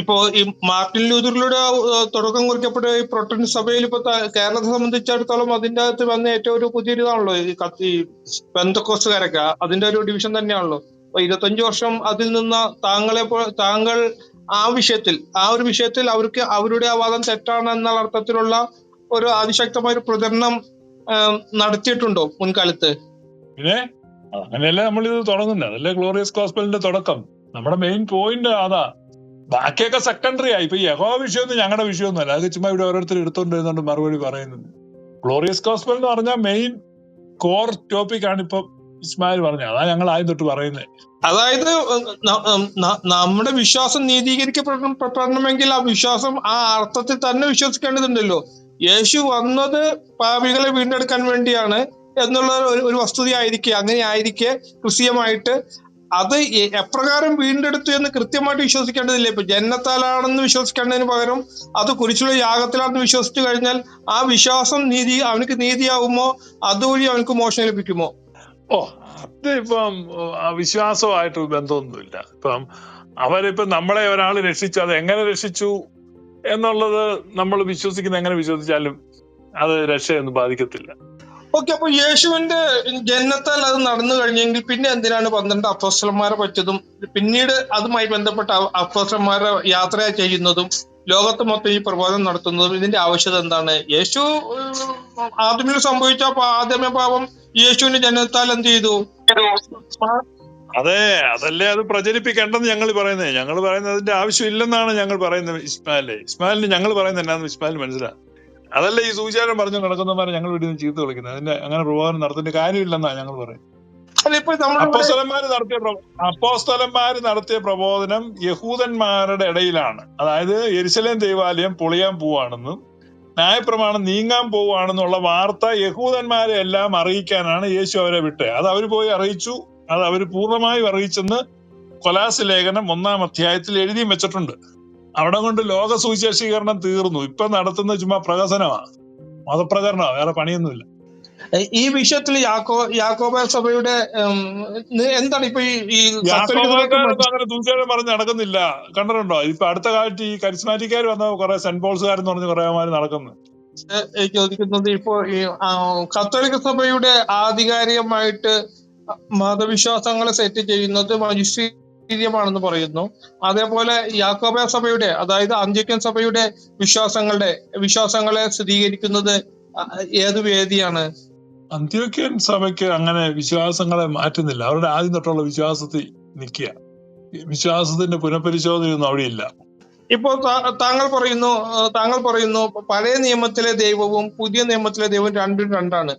ഇപ്പോ ഈ മാർട്ടിൻ ലൂതറിലൂടെ തുടക്കം കുറിക്കപ്പെട്ട ഈ പ്രൊട്ടൻ സഭയിൽ ഇപ്പൊ കേരളത്തെ സംബന്ധിച്ചിടത്തോളം അതിന്റെ അകത്ത് വന്ന ഏറ്റവും ഒരു പുതിയൊരിതാണല്ലോ ഈ കത്ത് ഈ പെന്തക്കോസ്തുകാരൊക്കെ അതിന്റെ ഒരു ഡിവിഷൻ തന്നെയാണല്ലോ. അപ്പൊ ഇരുപത്തഞ്ചു വർഷം അതിൽ നിന്ന് താങ്കളെ താങ്കൾ ആ വിഷയത്തിൽ ആ ഒരു വിഷയത്തിൽ അവർക്ക് അവരുടെ ആ വാദം തെറ്റാണ് എന്നുള്ള അർത്ഥത്തിലുള്ള ഒരു അതിശക്തമായ ഒരു പ്രചരണം നടത്തിയിട്ടുണ്ടോ മുൻകാലത്ത്? പിന്നെ അങ്ങനെയല്ലേ നമ്മൾ ഇത് തുടങ്ങുന്നത്. അതല്ലേ ഗ്ലോറിയസ് ഗോസ്പലിന്റെ തുടക്കം. നമ്മുടെ മെയിൻ പോയിന്റ് അതാ. ബാക്കിയൊക്കെ സെക്കൻഡറി ആയി. ഇപ്പൊ യഹോ വിഷയമൊന്നും ഞങ്ങളുടെ വിഷയമൊന്നുമല്ല. അത് ചുമ്മാ ഇവിടെ ഓരോരുത്തർ എടുത്തോണ്ടിരുന്നോണ്ട് മറുപടി പറയുന്നത് ഗ്ലോറിയസ് കോസ്മൽ എന്ന് പറഞ്ഞാൽ മെയിൻ കോർ ടോപ്പിക് ആണ് ഇപ്പൊ ഇസ്മായിൽ പറഞ്ഞത്. അതാ ഞങ്ങൾ ആദ്യം തൊട്ട് പറയുന്നത് അതായത് നമ്മുടെ വിശ്വാസം നീതീകരിക്കപ്പെടണമെങ്കിൽ ആ വിശ്വാസം ആ അർത്ഥത്തിൽ തന്നെ വിശ്വസിക്കേണ്ടതുണ്ടല്ലോ. യേശു വന്നത് പാപികളെ വീണ്ടെടുക്കാൻ വേണ്ടിയാണ് എന്നുള്ള ഒരു വസ്തുതയായിരിക്കെ അങ്ങനെ ആയിരിക്കെ ക്രിസ്തീയമായിട്ട് അത് എപ്രകാരം വീണ്ടെടുത്തു എന്ന് കൃത്യമായിട്ട് വിശ്വസിക്കേണ്ടതില്ല. ഇപ്പൊ ജനത്താലാണെന്ന് വിശ്വസിക്കേണ്ടതിന് പകരം അത് കുരിശുള്ള യാഗത്തിലാണെന്ന് വിശ്വസിച്ചു കഴിഞ്ഞാൽ ആ വിശ്വാസം നീതി അവനക്ക് നീതിയാവുമോ? അതുവഴി അവനക്ക് മോശം ലഭിക്കുമോ? ഓ അത് ഇപ്പം വിശ്വാസമായിട്ട് ബന്ധമൊന്നുമില്ല. ഇപ്പം അവരിപ്പം നമ്മളെ ഒരാൾ രക്ഷിച്ചു അത് എങ്ങനെ രക്ഷിച്ചു എന്നുള്ളത് നമ്മൾ വിശ്വസിക്കുന്ന എങ്ങനെ വിശ്വസിച്ചാലും അത് രക്ഷയൊന്നും ബാധിക്കത്തില്ല. ഓക്കെ അപ്പൊ യേശുവിന്റെ ജനനത്താൽ അത് നടന്നു കഴിഞ്ഞെങ്കിൽ പിന്നെ എന്തിനാണ് പന്ത്രണ്ട് അപ്പോസ്റ്റലന്മാരെ പറ്റതും പിന്നീട് അതുമായി ബന്ധപ്പെട്ട അ- അപ്പോസ്റ്റലന്മാരെ യാത്ര ചെയ്യുന്നതും ലോകത്ത് മൊത്തം ഈ പ്രബോധനം നടത്തുന്നതും ഇതിന്റെ ആവശ്യത എന്താണ്? യേശു ആദ്യമേ സംഭവിച്ച ആദ്യമേ പാപം യേശുവിന്റെ ജനനത്താൽ എന്ത് ചെയ്തു? അതെ അതല്ലേ അത് പ്രചരിപ്പിക്കേണ്ടെന്ന് ഞങ്ങൾ പറയുന്നത്. ഞങ്ങൾ പറയുന്നത് അതിന്റെ ആവശ്യമില്ലെന്നാണ് ഞങ്ങൾ പറയുന്നത്. ഇസ്മാലെ ഇസ്മാലിന് ഞങ്ങൾ പറയുന്നത് എന്നാന്ന് ഇസ്മാലിന് മനസ്സിലാവും അതല്ല ഈ സൂചാരം പറഞ്ഞു നടക്കുന്നവരെ ഞങ്ങൾ വീട്ടിൽ നിന്ന് ചീത്ത വിളിക്കുന്നത്. അതിന്റെ അങ്ങനെ പ്രബോധനം നടത്തേണ്ട കാര്യമില്ലെന്നാണ് ഞങ്ങൾ പറയുന്നത്. അപ്പോസ്തലന്മാര് നടത്തിയ അപ്പോസ്തലന്മാര് നടത്തിയ പ്രബോധനം യഹൂദന്മാരുടെ ഇടയിലാണ്. അതായത് എരിശലേം ദേവാലയം പൊളിയാൻ പോവാണെന്നും ന്യായപ്രമാണം നീങ്ങാൻ പോവുകയാണെന്നുള്ള വാർത്ത യഹൂദന്മാരെ എല്ലാം അറിയിക്കാനാണ് യേശു അവരെ വിട്ടത്. അത് അവർ പോയി അറിയിച്ചു. അത് അവർ പൂർണമായും അറിയിച്ചെന്ന് കൊലാസ ലേഖനം ഒന്നാം അധ്യായത്തിൽ എഴുതിയും വെച്ചിട്ടുണ്ട്. അവിടെ കൊണ്ട് ലോക സുവിശേഷീകരണം തീർന്നു. ഇപ്പൊ നടത്തുന്ന ചുമ്മാ പ്രഹസനമാണ്. മതപ്രചരണമാണ് വേറെ പണിയൊന്നുമില്ല. ഈ വിഷയത്തിൽ യാക്കോ യാക്കോബ സഭയുടെ എന്താണ് ഇപ്പൊ ഈ അങ്ങനെ തീർച്ചയായിട്ടും പറഞ്ഞ് നടക്കുന്നില്ല. കണ്ടിട്ടുണ്ടോ? ഇപ്പൊ അടുത്ത കാലത്ത് ഈ കരിസ്മാറ്റിക്കാർ വന്ന കുറെ സെന്റ് പോൾസുകാരെന്ന് പറഞ്ഞ് കുറെ അവന്മാര് നടക്കുന്നു. ചോദിക്കുന്നത് ഇപ്പോ ഈ കത്തോലിക്ക സഭയുടെ ആധികാരികമായിട്ട് മതവിശ്വാസങ്ങളെ സെറ്റ് ചെയ്യുന്നത് മജിസ്റ്റീരിയമാണെന്ന് പറയുന്നു. അതേപോലെ യാക്കോബ സഭയുടെ അതായത് അന്ത്യക്കൻ സഭയുടെ വിശ്വാസങ്ങളുടെ വിശ്വാസങ്ങളെ സ്ഥിരീകരിക്കുന്നത് ഏത് വേദിയാണ്? അന്ത്യോക്യൻ സഭയ്ക്ക് അങ്ങനെ വിശ്വാസങ്ങളെ മാറ്റുന്നില്ല. അവരുടെ ആദ്യം തൊട്ടുള്ള വിശ്വാസത്തിൽ നിൽക്കുക. വിശ്വാസത്തിന്റെ പുനഃപരിശോധനയൊന്നും അവിടെ ഇല്ല. ഇപ്പോ താ- താങ്കൾ പറയുന്നു താങ്കൾ പറയുന്നു പഴയ നിയമത്തിലെ ദൈവവും പുതിയ നിയമത്തിലെ ദൈവവും രണ്ടും രണ്ടാണ്.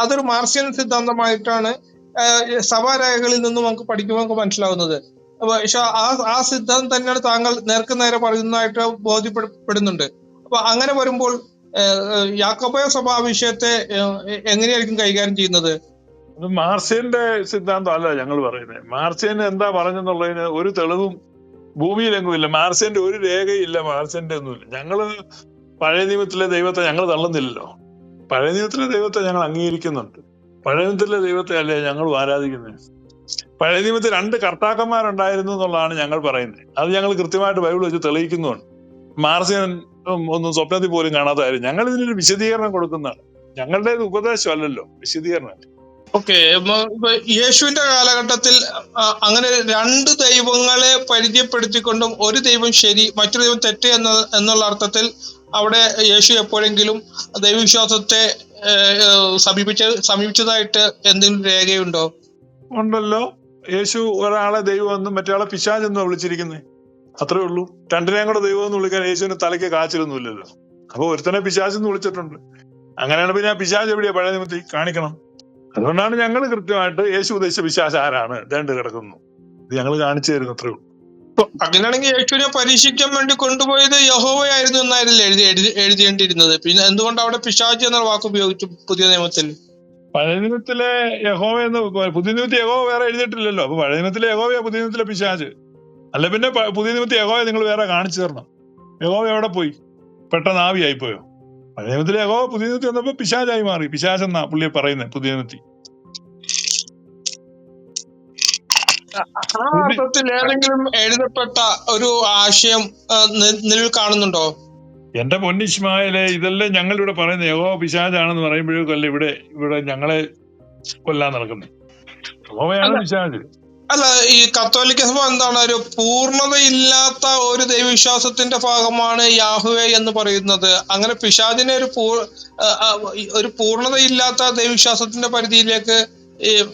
അതൊരു മാർഷ്യൻ സിദ്ധാന്തമായിട്ടാണ് സഭാരേഖകളിൽ നിന്നും നമുക്ക് പഠിക്കുമ്പോൾ നമുക്ക് മനസ്സിലാവുന്നത്. പക്ഷെ ആ ആ സിദ്ധാന്തം തന്നെയാണ് താങ്കൾ നേർക്ക് നേരെ പറയുന്നതായിട്ട് ബോധ്യപ്പെടുന്നുണ്ട് അപ്പൊ അങ്ങനെ വരുമ്പോൾ യാക്കോബയ സഭാ വിഷയത്തെ എങ്ങനെയായിരിക്കും കൈകാര്യം ചെയ്യുന്നത്? അത് മാർഷ്യന്റെ സിദ്ധാന്തം അല്ല ഞങ്ങൾ പറയുന്നത് മാർസിയൻ എന്താ പറഞ്ഞെന്നുള്ളതിന് ഒരു തെളിവും ഭൂമിയിലെങ്ങും ഇല്ല മാർസിയന്റെ ഒരു രേഖയില്ല മാർസിയന്റെ ഒന്നുമില്ല. ഞങ്ങൾ പഴയ നിയമത്തിലെ ദൈവത്തെ ഞങ്ങൾ തള്ളുന്നില്ലല്ലോ. പഴയ നിയമത്തിലെ ദൈവത്തെ ഞങ്ങൾ അംഗീകരിക്കുന്നുണ്ട്. പഴയ നിയമത്തിലെ ദൈവത്തെ അല്ലേ ഞങ്ങൾ ആരാധിക്കുന്നത് പഴയ നിയമത്തിൽ രണ്ട് കർത്താക്കന്മാരുണ്ടായിരുന്നു എന്നുള്ളതാണ് ഞങ്ങൾ പറയുന്നത്. അത് ഞങ്ങൾ കൃത്യമായിട്ട് ബൈബിൾ വെച്ച് തെളിയിക്കുന്നുണ്ട്. മാർസിയൻ ഒന്നും സ്വപ്നത്തിൽ പോലും കാണാത്ത കാര്യം. ഞങ്ങൾ ഇതിനൊരു വിശദീകരണം കൊടുക്കുന്നതാണ്. ഞങ്ങളുടെ ഉപദേശം അല്ലല്ലോ വിശദീകരണം ഓക്കെ യേശുവിന്റെ കാലഘട്ടത്തിൽ അങ്ങനെ രണ്ട് ദൈവങ്ങളെ പരിചയപ്പെടുത്തിക്കൊണ്ടും ഒരു ദൈവം ശരി മറ്റൊരു ദൈവം തെറ്റ് എന്ന എന്നുള്ള അർത്ഥത്തിൽ അവിടെ യേശു എപ്പോഴെങ്കിലും ദൈവവിശ്വാസത്തെ സമീപിച്ച സമീപിച്ചതായിട്ട് എന്തെങ്കിലും രേഖയുണ്ടോ? ഉണ്ടല്ലോ. യേശു ഒരാളെ ദൈവമെന്നും മറ്റേ പിശാചെന്നും വിളിച്ചിരിക്കുന്നത് അത്രേ ഉള്ളൂ. രണ്ടിനെയും കൂടെ ദൈവം എന്ന് വിളിക്കാൻ യേശുവിന് തലയ്ക്ക് കാച്ചിലൊന്നുമില്ലല്ലോ. അപ്പൊ ഒരുത്തനെ പിശാചെന്ന് വിളിച്ചിട്ടുണ്ട്. അങ്ങനെയാണ് പിന്നെ പിശാജ് എവിടെയാ പഴയ നിമിത്തി കാണിക്കണം? അതുകൊണ്ടാണ് ഞങ്ങൾ കൃത്യമായിട്ട് യേശു ഉദ്ദേശിച്ച പിശാച് ആരാണ്? രണ്ട് കിടക്കുന്നു. ഇത് ഞങ്ങൾ കാണിച്ചു തരുന്നു അത്രേ ഉള്ളൂ. അങ്ങനെയാണെങ്കിൽ യേശുവിനെ പരീക്ഷിക്കാൻ വേണ്ടി കൊണ്ടുപോയത് യഹോവയായിരുന്നു എന്നായിരുന്നു എഴുതി എഴുതി എഴുതിയേണ്ടിയിരുന്നത്. പിന്നെ എന്തുകൊണ്ട് അവിടെ പിശാജ് എന്ന വാക്ക് ഉപയോഗിച്ചു പുതിയ നിയമത്തിൽ? പഴയ നിയമത്തിലെ യഹോവ എന്ന് പുതിയ നിയമത്തിൽ യഹോവ വേറെ എഴുതിയിട്ടില്ലല്ലോ. അപ്പൊ പഴയ നിയമത്തിലെ യഹോവയാ പുതിയ നിയമത്തിലെ പിശാജ് അല്ല പിന്നെ പുതിയ നിയമത്തിൽ യഹോവ നിങ്ങൾ വേറെ കാണിച്ചു തരണം. യഹോവ എവിടെ പോയി? പെട്ടെന്ന് ആവിയായി പോയോ പഴയ നിയമത്തിലെ യഹോവ പുതിയ നിയമത്തിൽ വന്നപ്പോ പിശാജായി മാറി. പിശാജ് എന്നാ പുള്ളിയെ പറയുന്നത് പുതിയ നിയമത്തിൽ ആ അർത്ഥത്തിൽ ഏതെങ്കിലും എഴുതപ്പെട്ട ഒരു ആശയം നിലവിൽ കാണുന്നുണ്ടോ? എന്റെ പൊന്നിഷ്മായിലെ ഇതെല്ലാം ഞങ്ങളിവിടെ പറയുന്നത്. യഹോ പിശാചാണെന്ന് പറയുമ്പോഴേക്കല്ല ഇവിടെ ഇവിടെ ഞങ്ങളെ കൊല്ലാൻ നടക്കുന്നത് യഹോവയാണ് പിശാജ് പിശാച്. അല്ല ഈ കത്തോലിക്ക സഭ എന്താണ്? ഒരു പൂർണതയില്ലാത്ത ഒരു ദൈവവിശ്വാസത്തിന്റെ ഭാഗമാണ് യാഹുവേ എന്ന് പറയുന്നത്. അങ്ങനെ പിശാദിനെ ഒരു പൂ ഒരു പൂർണതയില്ലാത്ത ദൈവവിശ്വാസത്തിന്റെ പരിധിയിലേക്ക്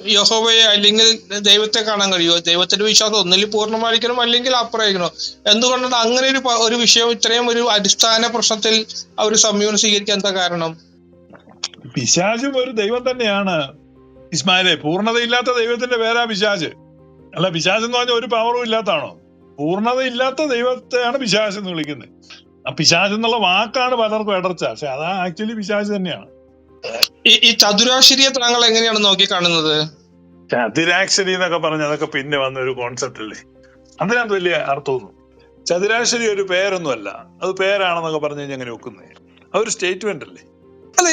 യഹോവയെ അല്ലെങ്കിൽ ദൈവത്തെ കാണാൻ കഴിയുമോ? ദൈവത്തിന്റെ വിശ്വാസം ഒന്നിൽ പൂർണമായിരിക്കണം അല്ലെങ്കിൽ അപ്പുറമായിരിക്കണം? എന്തുകൊണ്ടാണ് അങ്ങനെ ഒരു ഒരു വിഷയം ഇത്രയും ഒരു അടിസ്ഥാന പ്രശ്നത്തിൽ അവർ സംയോജനം സ്വീകരിക്കാൻ എന്താ കാരണം? പിശാചും ഒരു ദൈവം തന്നെയാണ്. ഇസ്മായിലെ പൂർണതയില്ലാത്ത ദൈവത്തിന്റെ പേരാ പിശാജ് അല്ല പിശാജ് എന്ന് പറഞ്ഞാൽ ഒരു പവറും ഇല്ലാത്താണോ പൂർണതയില്ലാത്ത ദൈവത്തെയാണ് പിശാജ് എന്ന് വിളിക്കുന്നത്. ആ പിശാജ് എന്നുള്ള വാക്കാണ് പലർക്കും ഇടർച്ച. പക്ഷെ അതാ ആക്ച്വലി പിശാജ് തന്നെയാണ്. ഈ ചതുരാശ്ശേരിയെ താങ്കൾ എങ്ങനെയാണ് നോക്കി കാണുന്നത് ചതുരാക്ഷരി എന്നൊക്കെ പറഞ്ഞ അതൊക്കെ പിന്നെ വന്ന ഒരു കോൺസെപ്റ്റ് അല്ലേ? അതിനകത്ത് വലിയ അർത്ഥമൊന്നും. ചതുരാശ്ശേരി ഒരു പേരൊന്നുമല്ല. അത് പേരാണെന്നൊക്കെ പറഞ്ഞു കഴിഞ്ഞാൽ എങ്ങനെ വെക്കുന്നത് അതൊരു സ്റ്റേറ്റ്മെന്റ് അല്ലേ? അല്ല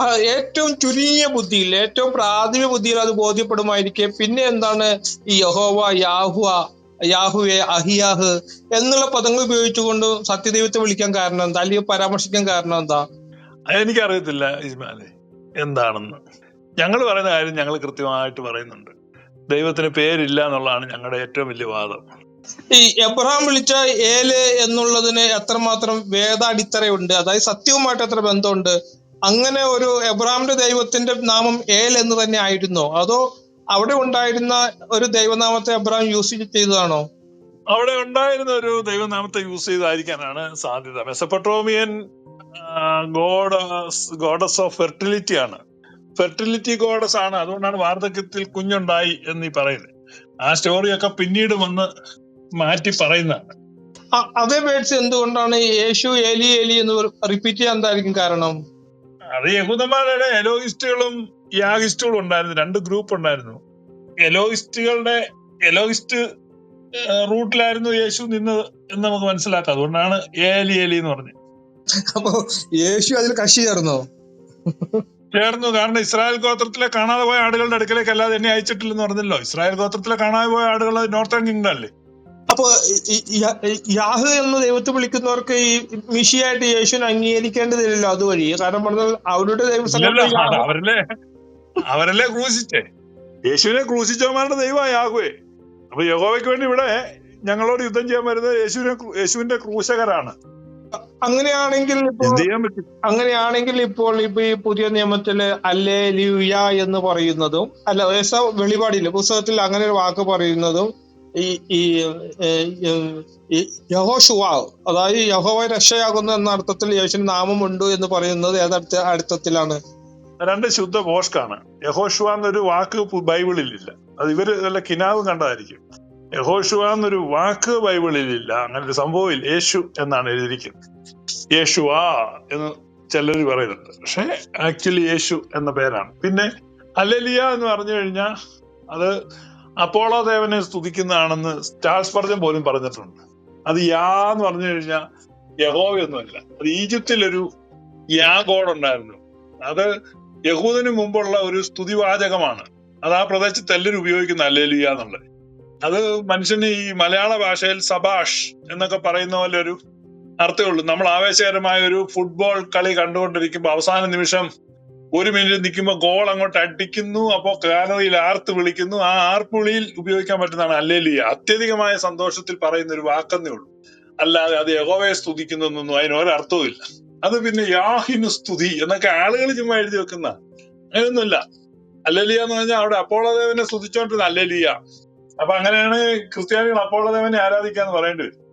അത് ഏറ്റവും ചുരുങ്ങിയ ബുദ്ധിയിൽ ഏറ്റവും പ്രാഥമിക ബുദ്ധിയിൽ അത് ബോധ്യപ്പെടുമായിരിക്കെ. പിന്നെ എന്താണ് ഈ യഹോവ യാഹുവ യാഹുവെ അഹിയാഹ് എന്നുള്ള പദങ്ങൾ ഉപയോഗിച്ചുകൊണ്ട് സത്യദൈവത്തെ വിളിക്കാൻ കാരണം എന്താ? അല്ലെങ്കിൽ പരാമർശിക്കാൻ കാരണം എന്താ? എനിക്കറിയത്തില്ല ഇസ്മാലെ എന്താണെന്ന്. ഞങ്ങൾ പറയുന്ന കാര്യം ഞങ്ങൾ കൃത്യമായിട്ട് പറയുന്നുണ്ട്. ദൈവത്തിന് പേരില്ല എന്നുള്ളതാണ് ഞങ്ങളുടെ ഏറ്റവും വലിയ വാദം. ഈ എബ്രഹാം വിളിച്ച ഏൽ എന്നുള്ളതിന് എത്രമാത്രം വേദാടിത്തറയുണ്ട് അതായത് സത്യവുമായിട്ട് എത്ര ബന്ധമുണ്ട്? അങ്ങനെ ഒരു എബ്രഹാമിന്റെ ദൈവത്തിന്റെ നാമം ഏൽ എന്ന് തന്നെ ആയിരുന്നോ? അതോ അവിടെ ഉണ്ടായിരുന്ന ഒരു ദൈവനാമത്തെ എബ്രഹാം യൂസ് ചെയ്തതാണോ? അവിടെ ഉണ്ടായിരുന്ന ഒരു ദൈവനാമത്തെ യൂസ് ചെയ്തായിരിക്കാനാണ് സാധ്യത. Mesopotamian goddess goddess of fertility ആണ്. ഫെർട്ടിലിറ്റി ഗോഡസ് ആണ്. അതുകൊണ്ടാണ് വാർദ്ധക്യത്തിൽ കുഞ്ഞുണ്ടായി എന്ന് ഈ പറയുന്നത്. ആ സ്റ്റോറിയൊക്കെ പിന്നീട് വന്ന് മാറ്റി പറയുന്നതാണ്. അതേ വേർഡ്സ് എന്തുകൊണ്ടാണ് യേശു എലി എലി എന്ന് റിപ്പീറ്റ് ചെയ്യാൻ എന്തായിരിക്കും കാരണം? അത് യഹൂദന്മാരുടെ എലോയിസ്റ്റുകളും യാഗിസ്റ്റുകളും ഉണ്ടായിരുന്നു. രണ്ട് ഗ്രൂപ്പ് ഉണ്ടായിരുന്നു. എലോയിസ്റ്റുകളുടെ എലോയിസ്റ്റ് റൂട്ടിലായിരുന്നു യേശു നിന്നത് എന്ന് നമുക്ക് മനസ്സിലാക്കാം. അതുകൊണ്ടാണ് ഏലി ഏലി എന്ന് പറഞ്ഞത്. അപ്പൊ യേശു അതിൽ കക്ഷി ചേർന്നോ? ചേർന്നു. കാരണം ഇസ്രായേൽ ഗോത്രത്തിലെ കാണാതെ പോയ ആടുകളുടെ അടുക്കലേക്ക് അല്ലാതെ എന്നെ അയച്ചിട്ടില്ലെന്ന് പറഞ്ഞല്ലോ. ഇസ്രായേൽ ഗോത്രത്തിലെ കാണാതെ പോയ ആടുകൾ നോർത്തേൺ കിങ്ഡം അല്ലേ? അപ്പൊ യാഹ് എന്ന് ദൈവത്തെ വിളിക്കുന്നവർക്ക് ഈ മിഷിയായിട്ട് യേശുവിനെ അംഗീകരിക്കേണ്ടതില്ലല്ലോ അതുവഴി. കാരണം പറഞ്ഞാൽ അവരുടെ ദൈവം അവരല്ലേ? അവരല്ലേ ക്രൂശിച്ചേ? യേശുവിനെ ക്രൂശിച്ചവന്മാരുടെ ദൈവം യാഹുവേ. അപ്പൊ യഹോവയ്ക്ക് വേണ്ടി ഇവിടെ ഞങ്ങളോട് യുദ്ധം ചെയ്യാൻ വരുന്നത് യേശുവിനെ യേശുവിന്റെ ക്രൂശകരാണ്. അങ്ങനെയാണെങ്കിൽ അങ്ങനെയാണെങ്കിൽ ഇപ്പോൾ ഇപ്പൊ ഈ പുതിയ നിയമത്തിൽ അല്ലേ ലിയ എന്ന് പറയുന്നതും അല്ല വെളിപാടില്ല പുസ്തകത്തിൽ അങ്ങനെ ഒരു വാക്ക് പറയുന്നതും ഈ ഈ ഷുവാവ് അതായത് യഹോവ രക്ഷയാകുന്നു എന്ന അർത്ഥത്തിൽ യേശുവിന് നാമമുണ്ട് എന്ന് പറയുന്നത് ഏതടുത്ത അടുത്തത്തിലാണ് രണ്ട് ശുദ്ധ ഭോഷ്കാണ് യഹോഷുവ എന്നൊരു വാക്ക് ബൈബിളിൽ ഇല്ല അത് ഇവർ നല്ല കിനാവും കണ്ടതായിരിക്കും. യഹോഷുവ എന്നൊരു വാക്ക് ബൈബിളിൽ ഇല്ല. അങ്ങനെ ഒരു സംഭവം യേശു എന്നാണ് എഴുതിയിരിക്കുന്നത്. യേശുവാ എന്ന് ചിലർ പറയുന്നുണ്ട്. പക്ഷെ ആക്ച്വലി യേശു എന്ന പേരാണ്. പിന്നെ അലലിയ എന്ന് പറഞ്ഞു കഴിഞ്ഞാൽ അത് അപ്പോളോ ദേവനെ സ്തുതിക്കുന്നതാണെന്ന് സ്റ്റാർസ് പറഞ്ഞ പോലും പറഞ്ഞിട്ടുണ്ട്. അത് യാ എന്ന് പറഞ്ഞു കഴിഞ്ഞാൽ യഹോവയൊന്നുമല്ല അത് ഈജിപ്തിലൊരു യാ ഗോഡ് ഉണ്ടായിരുന്നു അത് യഹൂദന് മുമ്പുള്ള ഒരു സ്തുതിവാചകമാണ്. അത് ആ പ്രദേശത്ത് എല്ലാവരും ഉപയോഗിക്കുന്ന അല്ലേലിയ എന്നുള്ളത്. അത് മനുഷ്യന് ഈ മലയാള ഭാഷയിൽ സബാഷ് എന്നൊക്കെ പറയുന്ന പോലെ ഒരു അർത്ഥമേ ഉള്ളൂ. നമ്മൾ ആവേശകരമായ ഒരു ഫുട്ബോൾ കളി കണ്ടുകൊണ്ടിരിക്കുമ്പോൾ അവസാന നിമിഷം ഒരു മിനിറ്റ് നിൽക്കുമ്പോൾ ഗോൾ അങ്ങോട്ട് അടിക്കുന്നു അപ്പോൾ കാനോയിൽ ആർത്ത് വിളിക്കുന്നു. ആ ആർപ്പുളിയിൽ ഉപയോഗിക്കാൻ പറ്റുന്നതാണ് അല്ലേലിയ. അത്യധികമായ സന്തോഷത്തിൽ പറയുന്ന ഒരു വാക്കെന്നേ ഉള്ളൂ. അല്ലാതെ അത് യഹോവയെ സ്തുതിക്കുന്നൊന്നും അതിന് ഒരർത്ഥവും ഇല്ല അത് പിന്നെ യാഹിനു സ്തുതി എന്നൊക്കെ ആളുകൾ ചുമ്മാ എഴുതി വെക്കുന്ന അങ്ങനെയൊന്നുമില്ല. അല്ലലിയ എന്ന് പറഞ്ഞാൽ അവിടെ അപ്പോളദേവനെ സ്തുതിച്ചോണ്ടിരുന്ന അല്ലലിയ. അപ്പൊ അങ്ങനെയാണ് ക്രിസ്ത്യാനികൾ അപ്പോളദേവനെ ആരാധിക്കാന്ന് പറയേണ്ടി വരും.